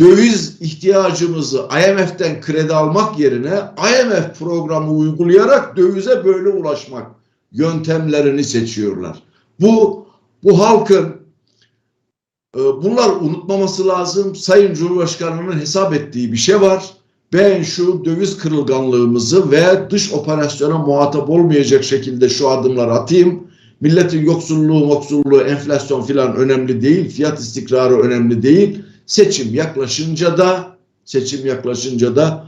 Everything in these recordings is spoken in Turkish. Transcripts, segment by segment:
döviz ihtiyacımızı IMF'den kredi almak yerine IMF programı uygulayarak dövize böyle ulaşmak yöntemlerini seçiyorlar. Bu bu halkın e, bunlar unutmaması lazım. Sayın Cumhurbaşkanı'nın hesap ettiği bir şey var. Ben şu döviz kırılganlığımızı ve dış operasyona muhatap olmayacak şekilde şu adımları atayım. Milletin yoksulluğu, moksulluğu, enflasyon filan önemli değil. Fiyat istikrarı önemli değil. Seçim yaklaşınca da seçim yaklaşınca da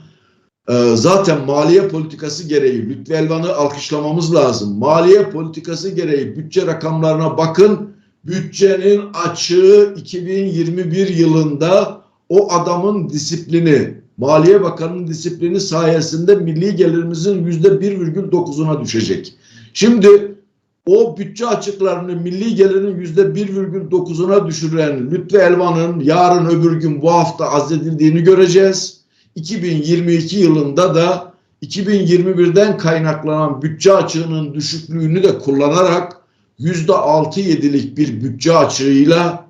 e, zaten maliye politikası gereği Lütfü Elvan'ı alkışlamamız lazım. Maliye politikası gereği bütçe rakamlarına bakın. Bütçenin açığı 2021 yılında o adamın disiplini, Maliye Bakanı'nın disiplini sayesinde milli gelirimizin yüzde 1,9'una düşecek. Şimdi o bütçe açıklarını milli gelirin yüzde 1,9'una düşüren Lütfü Elvan'ın yarın öbür gün bu hafta azledildiğini göreceğiz. 2022 yılında da 2021'den kaynaklanan bütçe açığının düşüklüğünü de kullanarak yüzde 6-7'lik bir bütçe açığıyla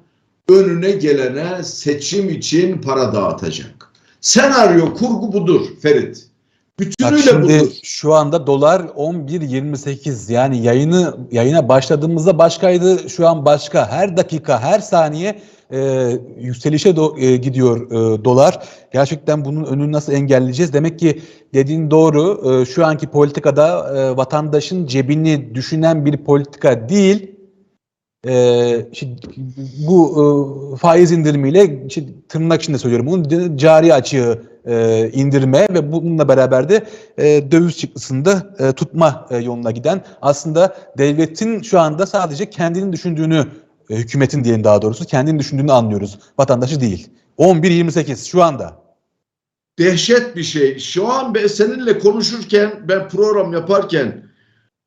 önüne gelene seçim için para dağıtacak. Senaryo kurgu budur Ferit. Bak Bütünüyle şimdi budur. şu anda dolar 11.28 yani yayını yayına başladığımızda başkaydı şu an başka her dakika her saniye e, yükselişe do- e, gidiyor e, dolar. Gerçekten bunun önünü nasıl engelleyeceğiz? Demek ki dediğin doğru e, şu anki politikada e, vatandaşın cebini düşünen bir politika değil. E, şimdi bu e, faiz indirimiyle işte, tırnak içinde söylüyorum bunu cari açığı e, indirme ve bununla beraber de e, döviz çıktısında e, tutma e, yoluna giden aslında devletin şu anda sadece kendini düşündüğünü e, hükümetin diyelim daha doğrusu kendini düşündüğünü anlıyoruz. Vatandaşı değil. 11.28 şu anda. dehşet bir şey. Şu an ben seninle konuşurken ben program yaparken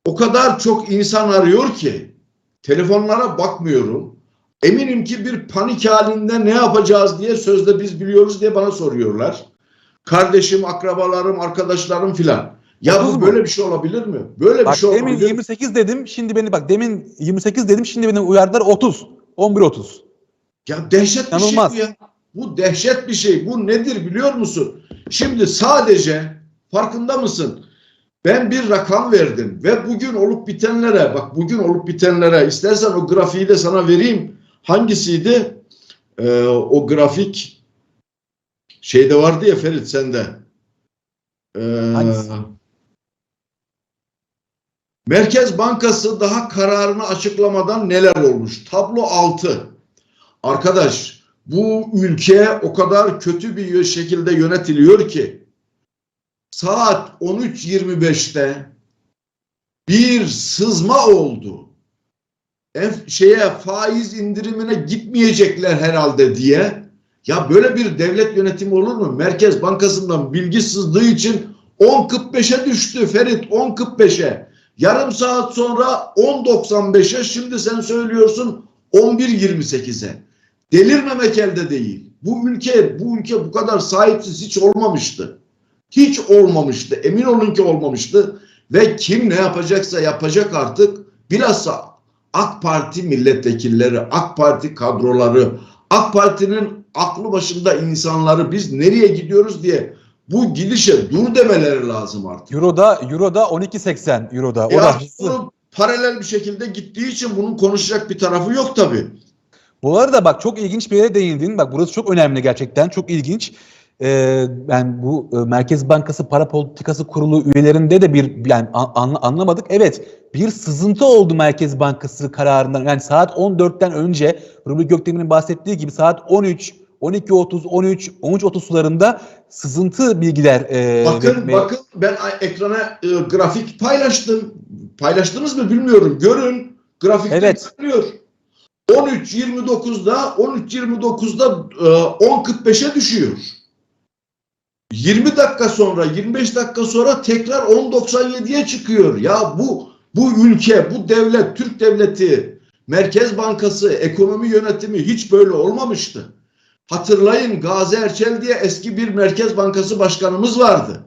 o kadar çok insan arıyor ki telefonlara bakmıyorum. Eminim ki bir panik halinde ne yapacağız diye sözde biz biliyoruz diye bana soruyorlar. Kardeşim, akrabalarım, arkadaşlarım filan. Ya bu böyle bir şey olabilir mi? Böyle bir Bak şey demin olabilir mi? 28 dedim. Şimdi beni bak demin 28 dedim. Şimdi beni uyardılar 30. 11.30. Ya dehşet bir İnanılmaz. şey bu ya. Bu dehşet bir şey. Bu nedir biliyor musun? Şimdi sadece farkında mısın? Ben bir rakam verdim ve bugün olup bitenlere bak bugün olup bitenlere istersen o grafiği de sana vereyim. Hangisiydi? Ee, o grafik şeyde vardı ya Ferit sende. Ee, Hangisi? Merkez Bankası daha kararını açıklamadan neler olmuş? Tablo 6. Arkadaş bu ülke o kadar kötü bir şekilde yönetiliyor ki saat 13.25'te bir sızma oldu. Enf- şeye faiz indirimine gitmeyecekler herhalde diye. Ya böyle bir devlet yönetimi olur mu? Merkez Bankası'ndan bilgi sızdığı için 10.45'e düştü Ferit 10.45'e. Yarım saat sonra 10.95'e şimdi sen söylüyorsun 11.28'e. Delirmemek elde değil. Bu ülke bu ülke bu kadar sahipsiz hiç olmamıştı. Hiç olmamıştı. Emin olun ki olmamıştı. Ve kim ne yapacaksa yapacak artık. Bilhassa AK Parti milletvekilleri, AK Parti kadroları, AK Parti'nin aklı başında insanları biz nereye gidiyoruz diye bu gidişe dur demeleri lazım artık. Euro'da Euro'da 12.80 Euro'da. O Ya da hızlı. paralel bir şekilde gittiği için bunun konuşacak bir tarafı yok tabii. Bu arada bak çok ilginç bir yere değindin. Bak burası çok önemli gerçekten. Çok ilginç. Ee, ben bu e, Merkez Bankası Para Politikası Kurulu üyelerinde de bir yani an- anla- anlamadık. Evet bir sızıntı oldu Merkez Bankası kararından. Yani saat 14'ten önce Rubi Gökdemir'in bahsettiği gibi saat 13 12.30, 13, 13.30 sularında sızıntı bilgiler e, Bakın vermeye- bakın ben ekrana e, grafik paylaştım. Paylaştınız mı bilmiyorum. Görün grafikte Evet. görünüyor. 13.29'da 13.29'da e, 10.45'e düşüyor. 20 dakika sonra 25 dakika sonra tekrar 10.97'ye çıkıyor. Ya bu bu ülke, bu devlet, Türk devleti, Merkez Bankası, ekonomi yönetimi hiç böyle olmamıştı. Hatırlayın Gazi Erçel diye eski bir Merkez Bankası başkanımız vardı.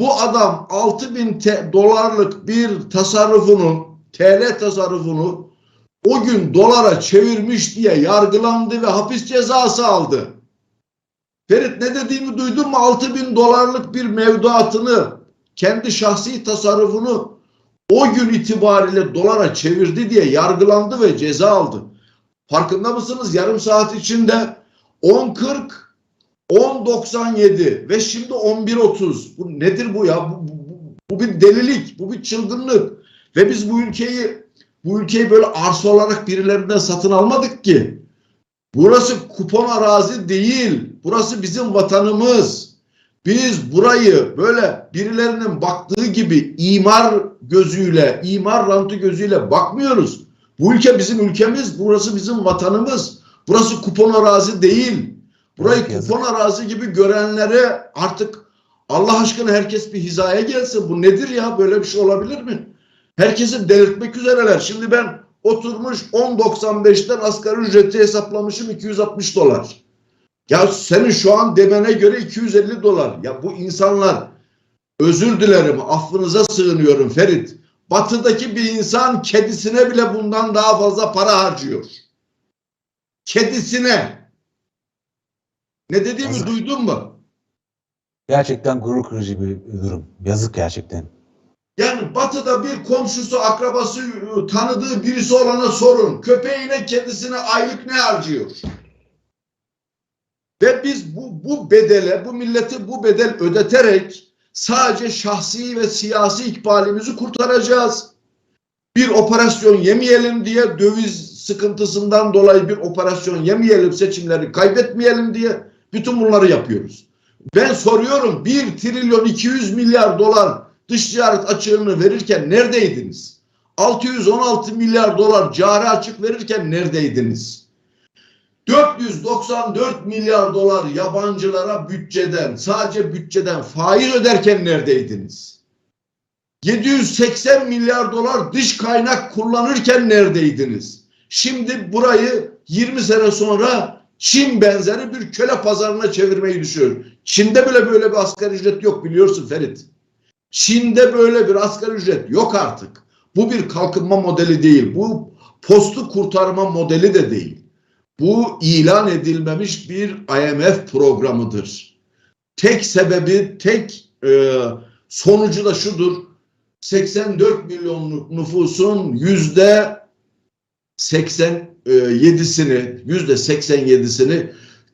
Bu adam 6000 te- dolarlık bir tasarrufunu, TL tasarrufunu o gün dolara çevirmiş diye yargılandı ve hapis cezası aldı. Ferit ne dediğimi duydun mu? 6 bin dolarlık bir mevduatını kendi şahsi tasarrufunu o gün itibariyle dolara çevirdi diye yargılandı ve ceza aldı. Farkında mısınız? Yarım saat içinde 10.40 10.97 ve şimdi 11.30. Bu nedir bu ya? Bu, bu, bu bir delilik, bu bir çılgınlık. Ve biz bu ülkeyi bu ülkeyi böyle arsa olarak birilerinden satın almadık ki. Burası kupon arazi değil. Burası bizim vatanımız. Biz burayı böyle birilerinin baktığı gibi imar gözüyle, imar rantı gözüyle bakmıyoruz. Bu ülke bizim ülkemiz, burası bizim vatanımız. Burası kupon arazi değil. Burayı Evet, yazık. kupon arazi gibi görenlere artık Allah aşkına herkes bir hizaya gelsin. Bu nedir ya? Böyle bir şey olabilir mi? Herkesi delirtmek üzereler. Şimdi ben oturmuş 10.95'ten asgari ücreti hesaplamışım 260 dolar. Ya senin şu an demene göre 250 dolar. Ya bu insanlar özür dilerim affınıza sığınıyorum Ferit. Batıdaki bir insan kedisine bile bundan daha fazla para harcıyor. Kedisine. Ne dediğimi Yazık. duydun mu? Gerçekten gurur kırıcı bir durum. Yazık gerçekten. Yani batıda bir komşusu, akrabası, tanıdığı birisi olana sorun. Köpeğine, kedisine aylık ne harcıyor? Ve biz bu, bu bedele, bu milleti bu bedel ödeterek sadece şahsi ve siyasi ikbalimizi kurtaracağız. Bir operasyon yemeyelim diye döviz sıkıntısından dolayı bir operasyon yemeyelim, seçimleri kaybetmeyelim diye bütün bunları yapıyoruz. Ben soruyorum 1 trilyon 200 milyar dolar dış ticaret açığını verirken neredeydiniz? 616 milyar dolar cari açık verirken neredeydiniz? 494 milyar dolar yabancılara bütçeden, sadece bütçeden faiz öderken neredeydiniz? 780 milyar dolar dış kaynak kullanırken neredeydiniz? Şimdi burayı 20 sene sonra Çin benzeri bir köle pazarına çevirmeyi düşünüyor. Çin'de bile böyle bir asgari ücret yok biliyorsun Ferit. Çin'de böyle bir asgari ücret yok artık. Bu bir kalkınma modeli değil. Bu postu kurtarma modeli de değil. Bu ilan edilmemiş bir IMF programıdır. Tek sebebi, tek e, sonucu da şudur. 84 milyonluk nüfusun yüzde 87'sini, yüzde 87'sini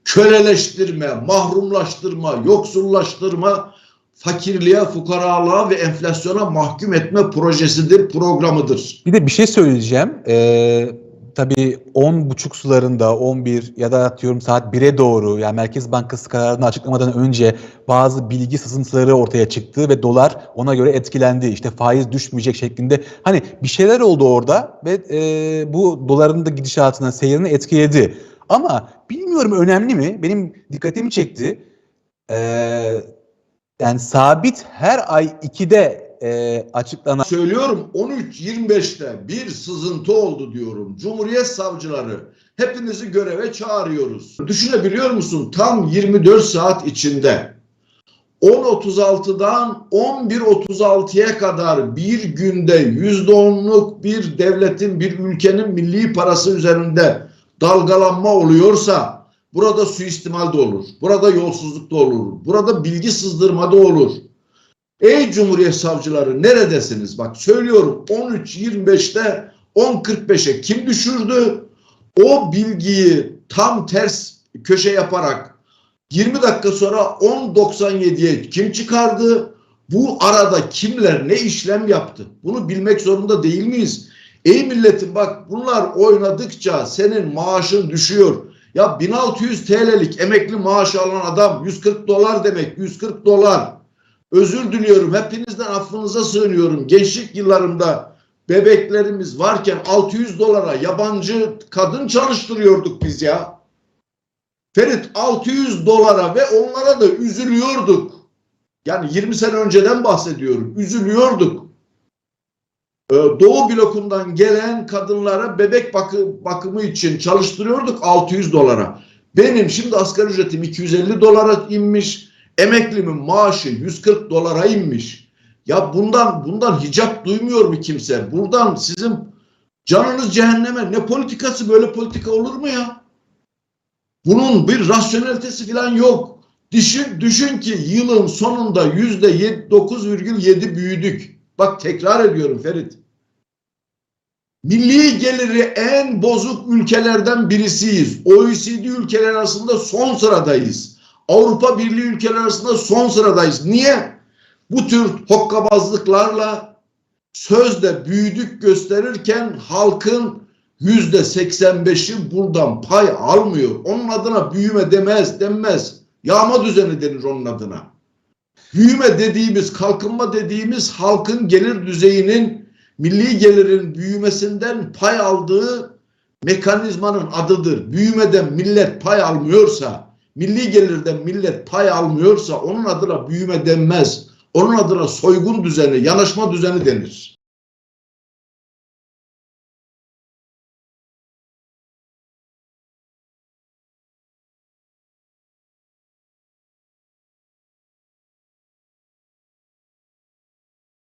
köleleştirme, mahrumlaştırma, yoksullaştırma, fakirliğe, fukaralığa ve enflasyona mahkum etme projesidir, programıdır. Bir de bir şey söyleyeceğim. Ee, tabii 10 buçuk sularında 11 ya da atıyorum saat 1'e doğru yani Merkez Bankası kararını açıklamadan önce bazı bilgi sızıntıları ortaya çıktı ve dolar ona göre etkilendi. İşte faiz düşmeyecek şeklinde. Hani bir şeyler oldu orada ve e, bu doların da gidişatına, seyrini etkiledi. Ama bilmiyorum önemli mi? Benim dikkatimi çekti. Ee, yani sabit her ay 2'de e, açıklanan Söylüyorum 13-25'te bir sızıntı oldu diyorum. Cumhuriyet savcıları hepinizi göreve çağırıyoruz. Düşünebiliyor musun? Tam 24 saat içinde 10.36'dan 11.36'ya kadar bir günde %10'luk bir devletin, bir ülkenin milli parası üzerinde dalgalanma oluyorsa burada suistimal de olur. Burada yolsuzluk da olur. Burada bilgi sızdırma da olur. Ey Cumhuriyet savcıları neredesiniz? Bak söylüyorum 13.25'te 10.45'e kim düşürdü? O bilgiyi tam ters köşe yaparak 20 dakika sonra 10.97'ye kim çıkardı? Bu arada kimler ne işlem yaptı? Bunu bilmek zorunda değil miyiz? Ey milletim bak bunlar oynadıkça senin maaşın düşüyor. Ya 1600 TL'lik emekli maaşı alan adam 140 dolar demek 140 dolar. Özür diliyorum. Hepinizden affınıza sığınıyorum. Gençlik yıllarımda bebeklerimiz varken 600 dolara yabancı kadın çalıştırıyorduk biz ya. Ferit 600 dolara ve onlara da üzülüyorduk. Yani 20 sene önceden bahsediyorum. Üzülüyorduk. Ee, Doğu blokundan gelen kadınlara bebek bakı, bakımı için çalıştırıyorduk 600 dolara. Benim şimdi asgari ücretim 250 dolara inmiş. Emeklimin maaşı 140 dolara inmiş. Ya bundan bundan hicap duymuyor mu kimse? Buradan sizin canınız cehenneme. Ne politikası böyle politika olur mu ya? Bunun bir rasyonelitesi falan yok. Düşün, düşün ki yılın sonunda yüzde 9,7 büyüdük. Bak tekrar ediyorum Ferit. Milli geliri en bozuk ülkelerden birisiyiz. OECD ülkeler arasında son sıradayız. Avrupa Birliği ülkeler arasında son sıradayız. Niye? Bu tür hokkabazlıklarla sözde büyüdük gösterirken halkın yüzde 85'i buradan pay almıyor. Onun adına büyüme demez, denmez. Yağma düzeni denir onun adına. Büyüme dediğimiz, kalkınma dediğimiz halkın gelir düzeyinin milli gelirin büyümesinden pay aldığı mekanizmanın adıdır. Büyümeden millet pay almıyorsa, milli gelirden millet pay almıyorsa onun adına büyüme denmez. Onun adına soygun düzeni, yanaşma düzeni denir.